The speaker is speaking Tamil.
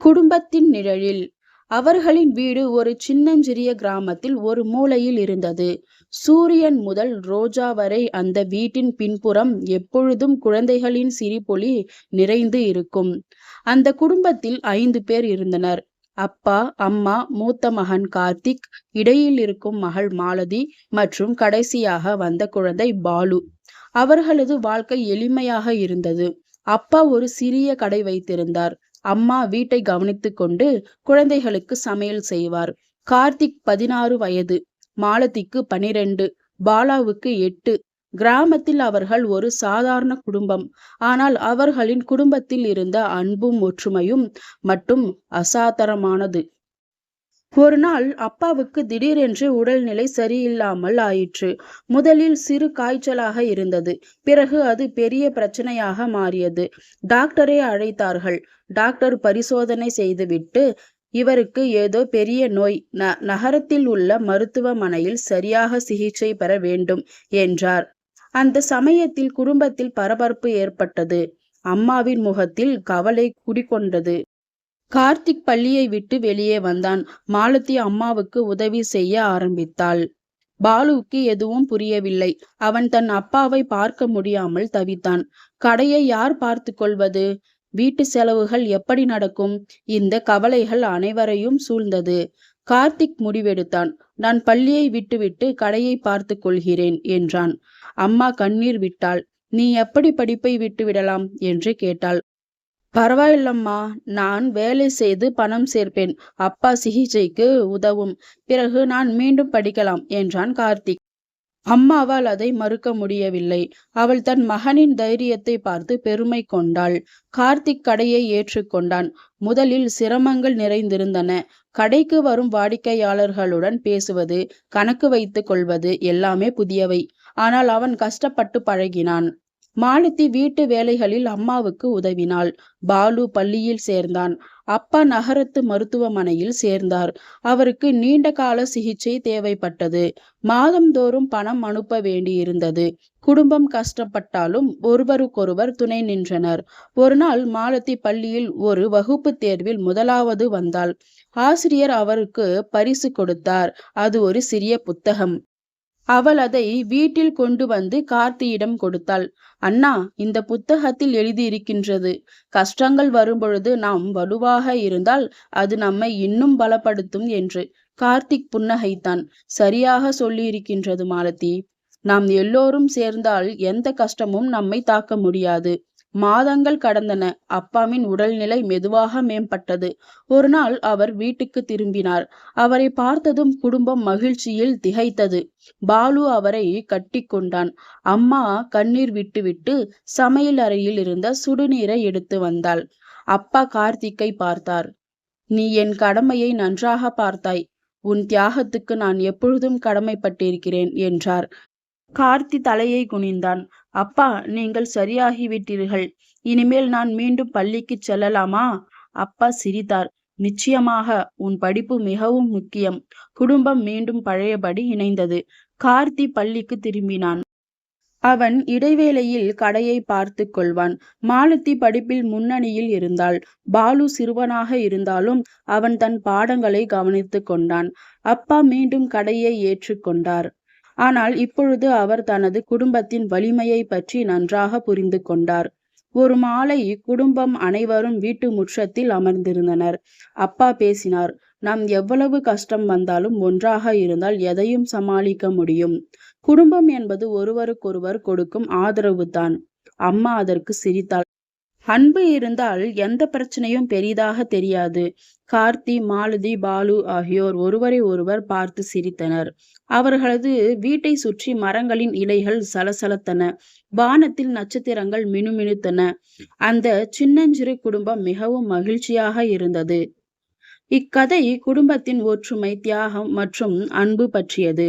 குடும்பத்தின் நிழலில் அவர்களின் வீடு ஒரு சின்னஞ்சிறிய கிராமத்தில் ஒரு மூலையில் இருந்தது. சூரியன் முதல் ரோஜா வரை அந்த வீட்டின் பின்புறம் எப்பொழுதும் குழந்தைகளின் சிரிப்பொலி நிறைந்து இருக்கும். அந்த குடும்பத்தில் ஐந்து பேர் இருந்தனர். அப்பா, அம்மா, மூத்த மகன் கார்த்திக், இடையில் இருக்கும் மகள் மாலதி மற்றும் கடைசியாக வந்த குழந்தை பாலு. அவர்களது வாழ்க்கை எளிமையாக இருந்தது. அப்பா ஒரு சிறிய கடை வைத்திருந்தார். அம்மா வீட்டை கவனித்து கொண்டு குழந்தைகளுக்கு சமையல் செய்வார். கார்த்திக் பதினாறு வயது, மாலதிக்கு பனிரெண்டு, பாலாவுக்கு எட்டு. கிராமத்தில் அவர்கள் ஒரு சாதாரண குடும்பம். ஆனால் அவர்களின் குடும்பத்தில் இருந்த அன்பும் ஒற்றுமையும் மட்டும் அசாதாரணமானது. ஒரு நாள் அப்பாவுக்கு திடீரென்று உடல்நிலை சரியில்லாமல் ஆயிற்று. முதலில் சிறு காய்ச்சலாக இருந்தது. பிறகு அது பெரிய பிரச்சனையாக மாறியது. டாக்டரை அழைத்தார்கள். டாக்டர் பரிசோதனை செய்துவிட்டு இவருக்கு ஏதோ பெரிய நோய் ந நகரத்தில் உள்ள மருத்துவமனையில் சரியாக சிகிச்சை பெற வேண்டும் என்றார். அந்த சமயத்தில் குடும்பத்தில் பரபரப்பு ஏற்பட்டது. அம்மாவின் முகத்தில் கவலை குடிகொண்டது. கார்த்திக் பள்ளியை விட்டு வெளியே வந்தான். மாலதி அம்மாவுக்கு உதவி செய்ய ஆரம்பித்தாள். பாலுவுக்கு எதுவும் புரியவில்லை. அவன் தன் அப்பாவை பார்க்க முடியாமல் தவித்தான். கடையை யார் பார்த்து கொள்வது? வீட்டு செலவுகள் எப்படி நடக்கும்? இந்த கவலைகள் அனைவரையும் சூழ்ந்தது. கார்த்திக் முடிவெடுத்தான். நான் பள்ளியை விட்டுவிட்டு கடையை பார்த்து கொள்கிறேன் என்றான். அம்மா கண்ணீர் விட்டாள். நீ எப்படி படிப்பை விட்டுவிடலாம்? என்று கேட்டாள். பரவாயில்லம்மா நான் வேலை செய்து பணம் சேர்ப்பேன். அப்பா சிகிச்சைக்கு உதவும். பிறகு நான் மீண்டும் படிக்கலாம் என்றான் கார்த்திக். அம்மாவால் அதை மறுக்க முடியவில்லை. அவள் தன் மகனின் தைரியத்தை பார்த்து பெருமை கொண்டாள். கார்த்திக் கடையை ஏற்றுக்கொண்டான். முதலில் சிரமங்கள் நிறைந்திருந்தன. கடைக்கு வரும் வாடிக்கையாளர்களுடன் பேசுவது, கணக்கு வைத்துக் கொள்வது எல்லாமே புதியவை. ஆனால் அவன் கஷ்டப்பட்டு பழகினான். மாலதி வீட்டு வேலைகளில் அம்மாவுக்கு உதவினாள். பாலு பள்ளியில் சேர்ந்தான். அப்பா நகரத்து மருத்துவமனையில் சேர்ந்தார். அவருக்கு நீண்ட கால சிகிச்சை தேவைப்பட்டது. மாதந்தோறும் பணம் அனுப்ப வேண்டியிருந்தது. குடும்பம் கஷ்டப்பட்டாலும் ஒருவருக்கொருவர் துணை நின்றனர். ஒருநாள் மாலத்தி பள்ளியில் ஒரு வகுப்பு தேர்வில் முதலாவது வந்தாள். ஆசிரியர் அவருக்கு பரிசு கொடுத்தார். அது ஒரு சிறிய புத்தகம். அவள் அதை வீட்டில் கொண்டு வந்து கார்த்தியிடம் கொடுத்தாள். அண்ணா இந்த புத்தகத்தில் எழுதியிருக்கின்றது. கஷ்டங்கள் வரும்பொழுது நாம் வலுவாக இருந்தால் அது நம்மை இன்னும் பலப்படுத்தும் என்று. கார்த்திக் புன்னகைத்தான். சரியாக சொல்லியிருக்கின்றது மாலதி. நாம் எல்லோரும் சேர்ந்தால் எந்த கஷ்டமும் நம்மை தாக்க முடியாது. மாதங்கள் கடந்தன. அப்பாவின் உடல்நிலை மெதுவாக மேம்பட்டது. ஒரு நாள் அவர் வீட்டுக்கு திரும்பினார். அவரை பார்த்ததும் குடும்பம் மகிழ்ச்சியில் திகைத்தது. பாலு அவரை கட்டி கொண்டான் அம்மா கண்ணீர் விட்டுவிட்டு சமையல் அறையில் இருந்த சுடுநீரை எடுத்து வந்தாள். அப்பா கார்த்திக்கை பார்த்தார். நீ என் கடமையை நன்றாக பார்த்தாய். உன் தியாகத்துக்கு நான் எப்பொழுதும் கடமைப்பட்டிருக்கிறேன் என்றார். கார்த்தி தலையை குனிந்தான். அப்பா நீங்கள் சரியாகிவிட்டீர்கள். இனிமேல் நான் மீண்டும் பள்ளிக்கு செல்லலாமா? அப்பா சிரித்தார். நிச்சயமாக உன் படிப்பு மிகவும் முக்கியம். குடும்பம் மீண்டும் பழையபடி இணைந்தது. கார்த்தி பள்ளிக்கு திரும்பினான். அவன் இடைவேளையில் கடையை பார்த்து கொள்வான். மாலத்தி படிப்பில் முன்னணியில் இருந்தாள். பாலு சிறுவனாக இருந்தாலும் அவன் தன் பாடங்களை கவனித்துக் கொண்டான். அப்பா மீண்டும் கடையை ஏற்றுக்கொண்டார். ஆனால் இப்பொழுது அவர் தனது குடும்பத்தின் வலிமையை பற்றி நன்றாக புரிந்து கொண்டார். ஒரு மாலை குடும்பம் அனைவரும் வீட்டு முற்றத்தில் அமர்ந்திருந்தனர். அப்பா பேசினார். நாம் எவ்வளவு கஷ்டம் வந்தாலும் ஒன்றாக இருந்தால் எதையும் சமாளிக்க முடியும். குடும்பம் என்பது ஒருவருக்கொருவர் கொடுக்கும் ஆதரவு தான் அம்மா அதற்கு சிரித்தாள். அன்பு இருந்தால் எந்த பிரச்சனையும் பெரிதாக தெரியாது. கார்த்தி, மாலதி, பாலு ஆகியோர் ஒருவரை ஒருவர் பார்த்து சிரித்தனர். அவர்களது வீட்டை சுற்றி மரங்களின் இலைகள் சலசலத்தன. வானத்தில் நட்சத்திரங்கள் மினுமினுத்தன. அந்த சின்னஞ்சிறு குடும்பம் மிகவும் மகிழ்ச்சியாக இருந்தது. இக்கதை குடும்பத்தின் ஒற்றுமை, தியாகம் மற்றும் அன்பு பற்றியது.